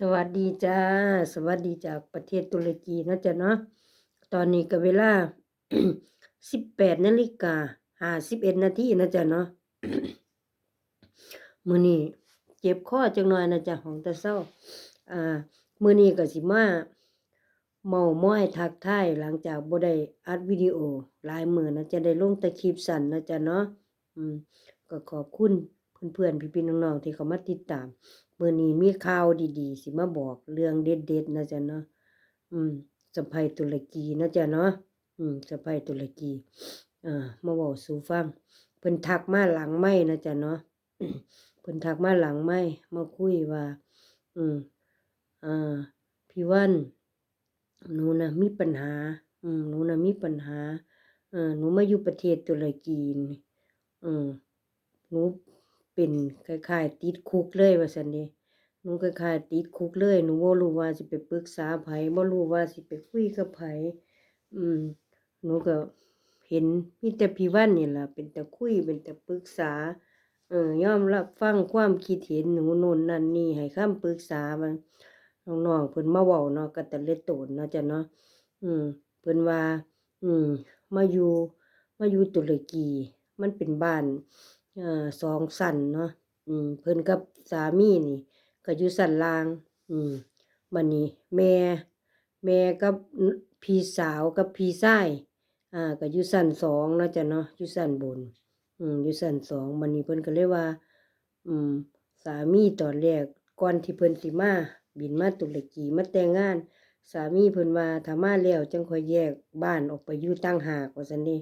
สวัสดีจ้า สวัสดีจากประเทศตุรกีนะจ๊ะเนาะตอนนี้ก็เวลาสิบแปดนาฬิกาห้าสิบเอ็ดนาทีนะจ๊ะเนาะมื้อนี้เจ็บคอจังหน่อยนะจ๊ะของตาเศร้า อ่า มื้อนี้ก็สิมาเมาม้อยทักทายหลังจากบ่ได้อัดวิดีโอหลายมื้อนะจะได้ลงต่คลิปสั้นนะจ๊ะเนาะอืมก็ขอบคุณเพื่อนๆพี่ๆน้องๆที่เขามาติดตาม มื้อนี้มีข่าวดีๆ สิมาบอกเรื่องเด็ดๆนะจ๊ะเนาะอืมสะใภ้ตุรกีนะจ๊ะเนาะอืมสะใภ้ตุรกีอ่ามาเว้าสู่ฟังเพิ่นทักมาหลังไม้นะจ๊ะเนาะเพิ่นทักมาหลังไม้มาคุยว่า อืมอ่าพี่วันหนูนะมีปัญหา อืมหนูนะมีปัญหาเอ่อหนูมาอยู่ประเทศตุรกีอืมหนู เป็นคล้ายๆติดคุกเลยว่าซั่นเดะหนูคล้ายๆติดคุกเลยหนูบ่รู้ว่าสิไปปรึกษาไผบ่รู้ว่าสิไปคุยกับไผอืมหนูก็เห็นมีแต่พี่วันนี่ล่ะเป็นแตาคุยเป็นแตาปรึกษาเอ่อยอมรับฟังความคิดเห็นหนูโน่นนั่นนี่ให้คำปรึกษาว่าน้องๆเพิ่นมาเว้าเนาะก็ตะเล็ดโตนเนาะจ้ะเนาะอืมเพิ่นว่า อืมมาอยู่มาอยู่ตุรกีมันเป็นบ้าน สองชั้นเนาะอืมเพิ่นกับสามีนี่ ก็อยู่ชั้นล่าง อืมบัดนี้แม่ แม่กับพี่สาวกับพี่ชายอ่าก็อยู่ชั้นสองเนาะจ้ะเนาะอยู่ชั้นบน อืมอยู่ชั้นสองบัดนี้เพิ่นก็เลยว่า อืม สามีตอนแรกก่อนที่เพิ่นสิมาบินมาตุรกีมาแต่งงานสามีเพิ่นว่าถ้ามาแล้วจังค่อยแยกบ้านออกไปอยู่ต่างหากว่าซั่นเดะ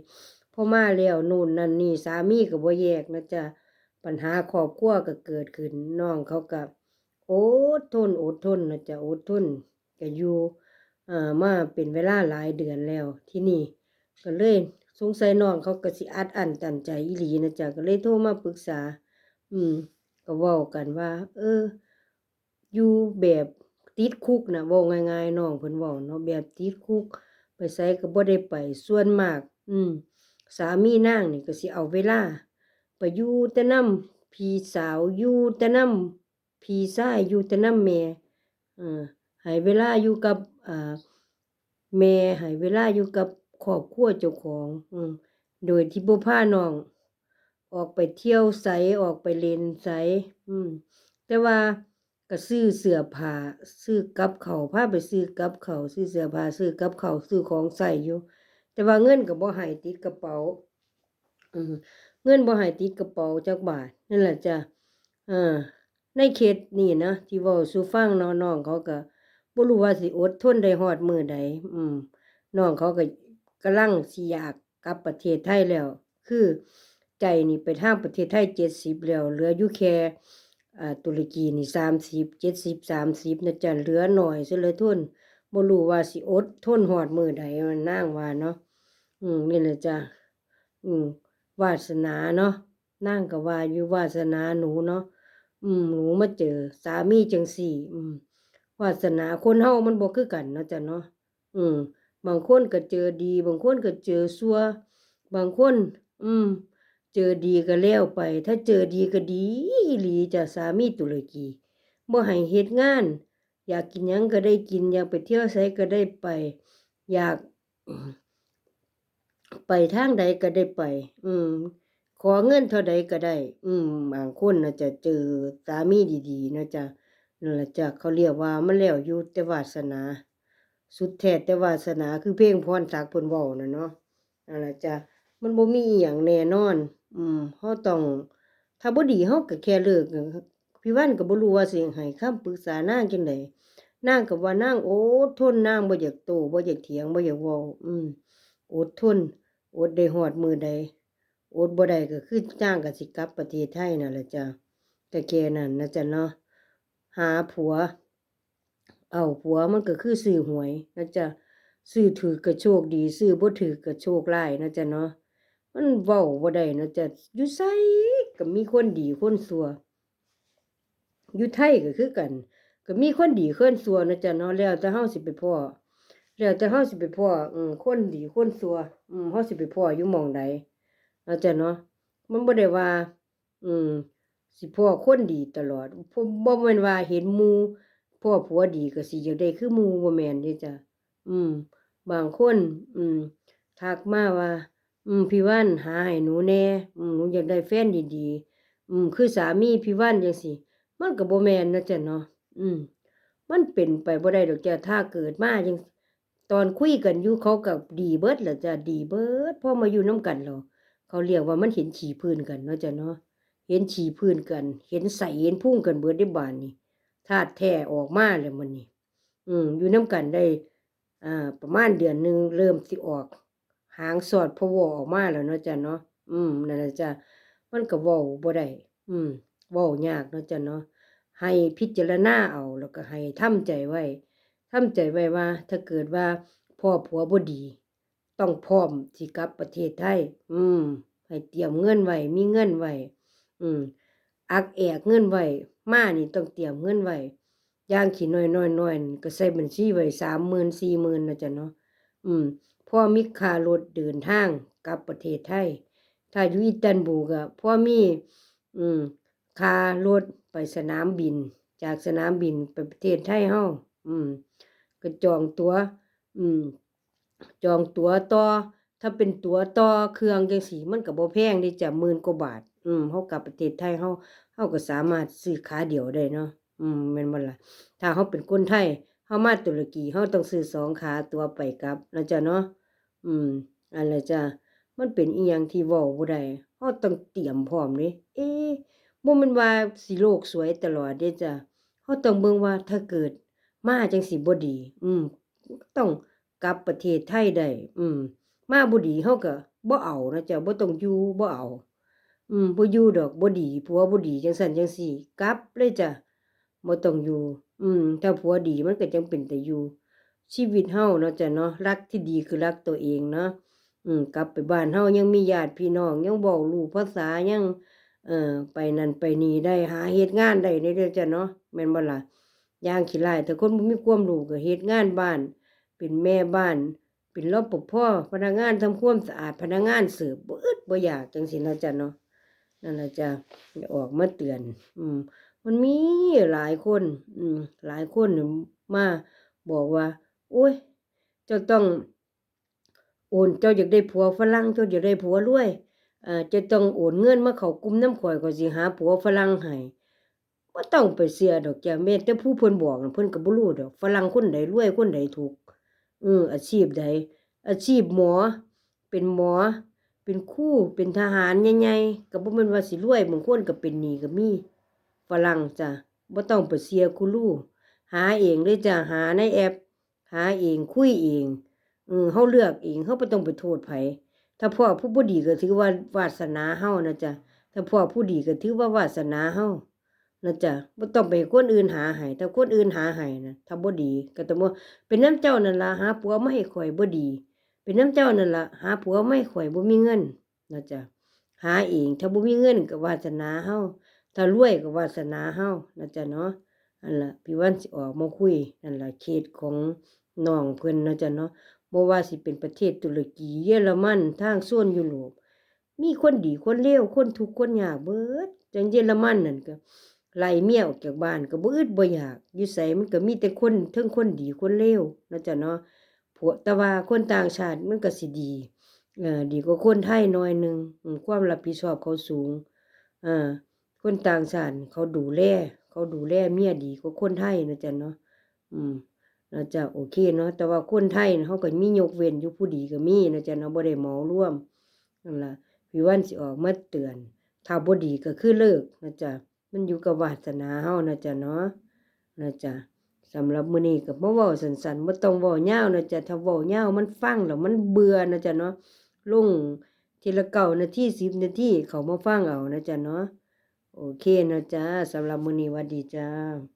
พอมาแล้วโน่นนั่นนี่สามีก็บ่แยกนะจ๊ะปัญหาครอบครัวก็เกิดขึ้นน้องเขาก็อดทนอดทนนะจ๊ะอดทนก็อยู่อ่ามาเป็นเวลาหลายเดือนแล้วที่นี้ก็เลยสงสัยน้องเขาก็สิอัดอั้นตันใจอีหลีนะจ๊ะก็เลยโทรมาปรึกษา อืมก็เว้ากันว่า เออ อยู่แบบติดคุกนะเว้าง่ายๆน้องเพิ่นเว้าเนาะแบบติดคุก ไปไสก็บ่ได้ไปส่วนมาก อืม สามีนางนี่ก็สิเอาเวลาไปอยู่แต่นำพี่สาวอยู่แต่นำพี่ชายอยู่แต่นำแม่เออให้เวลาอยู่กับอ่าแม่ให้เวลาอยู่กับครอบครัวเจ้าของ อืมโดยที่บ่พาน้อง ออกไปเที่ยวไสออกไปเล่นไสอืมแต่ว่าก็ซื้อเสื้อผ้าซื้อกับเขาวพาไปซื้อกับเขาซื้อเสื้อผ้าซื้อกับเขาซื้อของใช้อยู่ แต่ว่าเงินก็บ่ให้ติดกระเป๋าอือเงินบ่ให้ติดกระเป๋าจักบาทนั่นแหละจ้ะเออในเคสนี้นะที่เว้าสู่ฟังน้องเขาก็บ่รู้ว่าสิอดทนได้ฮอดมือใดอืมน้องเขาก็กำลังสิอยากกลับประเทศไทยแล้ว คือใจนี่ไปทางประเทศไทย70แล้ว เหลืออยู่แค่อ่าตุรกีนี่30 70 30นะจ๊ะเหลือหน้อยซะเลือทนบ่รู้ว่าสิอดทนฮอดมือใดว่านางว่าเนาะ อืมนี่แหละจ้ะอืมวาสนาเนาะนางก็ว่าอยู่วาสนาหนูเนาะอืมหนูมาเจอ สามีจังซี่ อืมวาสนาคนเฮามันบ่คือกันเนาะจ้ะเนาะอืมบางคนก็เจอดี บางคนก็เจอชั่วบางคน อืม เจอดีก็แล้วไป ถ้าเจอดีก็ดีอีหลีจ้ะสามีตุรกีบ่ให้เฮ็ดงาน อยากกินหยังก็ได้กิน อยากไปเที่ยวไสก็ได้ไป อยาก ไปทางใดก็ได้ไป อืม ขอเงินเท่าใดก็ได้ อืมบางคนน่ะจะเจอสามีดีๆเนาะจ้ะนั่นล่ะจ้ะเขาเรียกว่ามันแล้วอยู่แต่วาสนา สุดแท้แต่วาสนาคือเพลงพรศักดิ์เพิ่นเว้าน่ะเนาะนั่นล่ะจ้ะมันบ่มีอิหยังแน่นอน อืมเราต้อง ถ้าบ่ดีเราก็แค่เลิกพี่วันก็บ่รู้ว่าสิให้คำปรึกษานางจังใดนางก็ว่านางโอดทนนางบ่อยากโตบ่อยากเถียงบ่อยากเว้าอืมอดทน อดได้ฮอดมือใดอดบ่ได้ก็คือนางก็สิกลับประเทศไทยนั่นล่ะจ้ะก็แค่นั้นนะจ้ะเนาะหาผัว เอาผัวมันก็คือซื้อหวยนะจ๊ะซื้อถูกก็โชคดี ซื้อบ่ถูกก็โชคร้ายนะจ๊ะเนาะมันเว้าบ่ได้นะจ๊ะอยู่ไสก็มีคนดีคนชั่วอยู่ไทยก็คือกัน ก็มีคนดีคนชั่วนะจ๊ะเนาะแล้วแต่เราสิไปพ้อ แล้วแต่เราสิไปพ้ออืมคนดีคนชั่วอืมเราสิไปพ้ออยู่หม้องใดนะจ๊ะเนาะมันบ่ได้ว่า อืมสิพ้อคนดีตลอดบ่บ่แม่นว่าเห็นหมู่พ่อผัวดีก็สิอยากได้คือหมู่บ่แม่นเด้จ้ะอืม บางคน อืมทักมาว่า อืมพี่วันหาให้หนูแน่อืมหนูอยากได้แฟนดีๆอืมคือสามีพี่วันจังซี่มันก็บ่แม่นนะจ้ะเนาะอืมมันเป็นไปบ่ได้ดอกจ้ะถ้าเกิดมาจัง ตอนคุยกันอยู่เขาก็ดีเบิดแหละจ้ะดีเบิร์ดพ่อมาอยู่น้ำกันแล้วเขาเรียกว่ามันเห็นฉี่พื้นกันเนาะจ้ะเนาะเห็นฉี่พื้นกัน เห็นไสเห็นพุ่งกันเบิดได้บาดนี้ธาตุแท้ออกมาแล้วมื้อนี้อืมอยู่น้ำกันได้อ่าประมาณเดือนหนึ่งเริ่มสิออก หางสอดพะวอออกมาแล้วเนาะจ้ะเนาะอืมนั่นล่ะจ้ะมันก็ว้าบ่ได้อืมว้ายากเนาะจ้ะเนาะให้พิจารณาเอาแล้วก็ให้ทำใจไว้ ทำใจไว้ว่า ถ้าเกิดว่าพ่อผัวบ่ดี ต้องพร้อมสิกลับประเทศไทย อืม ให้เตรียมเงินไว้ มีเงินไว้ อืม อักแอกเงินไว้ มานี่ต้องเตรียมเงินไว้อย่างขี้น้อยๆๆนี่ก็ใส่บัญชีไว้30,000 40,000น่ะจ้ะเนาะ อืมพ่อมีค่ารถเดินทางกลับประเทศไทย ถ้าอยู่อิตันบูก็พ่อมี อืมค่ารถไปสนามบิน จากสนามบินไปประเทศไทยเฮาอืม ก็จองตัว อืม จองตัวต่อ ถ้าเป็นตัวต่อเครื่องจังซี้มันก็บ่แพงเดะจ้ะ10,000กว่าบาท อืมเฮากลับประเทศไทยเฮาเฮาก็สามารถซื้อขาเดียวได้เนาะอืมแม่นบ่ล่ะถ้าเฮาเป็นคนไทยเฮามาตุรกีเฮาต้องซื้อสองขาตัวไปกลับเนาะจ้ะเนาะอืมนั่นละจ้ะมันเป็นอิหยังที่เว้าบ่ได้เฮาต้องเตรียมพร้อมเดะเอ๊ะบ่แม่นว่าสิโลกสวยตลอดเดะจ้ะเฮาต้องเบิ่งว่าถ้าเกิด มาจังซี้บ่ดี อืม ต้องกลับประเทศไทยได้ อืม มาบ่ดีเฮาก็บ่เอานะจ้ะบ่ต้องอยู่บ่เอา อืมบ่อยู่ดอกบ่ดีผัวบ่ดีจังซั้นจังซี้กลับเลยจ้ะบ่ต้องอยู่ อืม ถ้าผัวดีมันก็จังเป็นแตาอยู่ ชีวิตเฮาเนาะจ้ะเนาะรักที่ดีคือรักตัวเองเนาะอืม กลับไปบ้านเฮายังมีญาติพี่น้อง ยังเว้ารู้ภาษายังเอ่อไปนั่นไปนี่ได้หาเฮ็ดงานได้เด้อจ้ะเนาะแม่นบ่ล่ะ อย่างขี้ร้ายถ้าคนบ่มีความรู้ก็เฮ็ดงานบ้าน เป็นแม่บ้าน เป็นรปภ.พนักงานทำความสะอาดพนักงานเสิร์ฟบ่อึดบ่อยากจังซี้เนาะจ้ะเนาะนั่นล่ะจ้ะได้ออกมาเตือน อืม มันมีหลายคน อืม หลายคนมาบอกว่า โอ๊ยเจ้าต้อง โอนเจ้าอยากได้ผัวฝรั่งเจ้าอยากได้ผัวรวยอ่าเจ้าต้องโอนเงินมาเข้ากลุ่มนำข้อยข้อยสิหาผัวฝรั่งให้ บ่ต้องไปเชื่อดอกจ้ะแม้แต่ผู้เพิ่นบอกน่ะเพิ่นก็บ่รู้ดอก ฝรั่งคนใดรวยคนใดทุกข์เอออาชีพใด อาชีพหมอ เป็นหมอ เป็นครูเป็นทหารใหญ่ๆก็บ่แม่นว่าสิรวยบางคนก็เป็นหนี้ก็มีฝรั่งจ้ะบ่ต้องไปเชื่อกูรูหาเองเลยจ้ะหาในแอป หาเองคุยเองเออเฮาเลือกเองเฮาบ่ต้องไปโทษไผถ้าพ้อผู้บ่ดีก็ถือว่าวาสนาเฮานะจ้ะถ้าพ้อผู้ดีก็ถือว่าวาสนาเฮา นะจ้ะบ่ต้องไปให้คนอื่นหาให้ถ้าคนอื่นหาให้นะถ้าบ่ดี ก็ต้องว่าเป็นน้ำเจ้านั่นล่ะหาผัวมาให้ข้อยบ่ดี เป็นน้ำเจ้านั่นล่ะหาผัวมาให้ข้อยบ่มีเงินนะจ้ะหาเอง ถ้าบ่มีเงินก็วาสนาเฮาถ้ารวยก็วาสนาเฮานะจ้ะเนาะนั่นล่ะพี่วันสิออกมาคุยนั่นล่ะเคสของน้องเพิ่นเนาะจ้ะเนาะบ่ว่าสิเป็นประเทศตุรกีเยอรมันทางโซนยุโรปมีคนดีคนเลวคนทุกข์คนยากเบิดจังเยอรมันนั่นก็ ไล่เมียออกจากบ้านก็บ่อึดบ่อยากอยู่ไสมันก็มีแต่คนเทิงคนดีคนเลวเนาะจ้ะเนาะผัวแต่ว่าคนต่างชาติมันก็สิดีเอ่อดีกว่าคนไทยหน่อยนึงความรับผิดชอบเขาสูงอาคนต่างชาติเขาดูแลเขาดูแลเมียดีกว่าคนไทยนะจ้ะเนาะอืมนะจ้ะโอเคเนาะแต่ว่าคนไทยเขาก็มียกเว้นอยู่ผู้ดีก็มีนะจ้ะเนาะบ่ได้เหมาร่วมนั่นล่ะพี่วันสิออกมาเตือนถ้าบ่ดีก็คือเลิกนะจ้ะ มันอยู่กับวาสนาเฮานะจ้ะเนาะนะจ้ะสำหรับมื้อนี้ก็บ่เว้าสั้นๆบ่ต้องเว้ายาวนะจ้ะถ้าเว้ายาวมันฟังแล้วมันเบื่อนะจ้ะเนาะลงทีละ9นาทีสิบนาทีเขามาฟังเอานะจ้ะเนาะโอเคนะจ้ะสำหรับมื้อนี้หวัดดีจ้า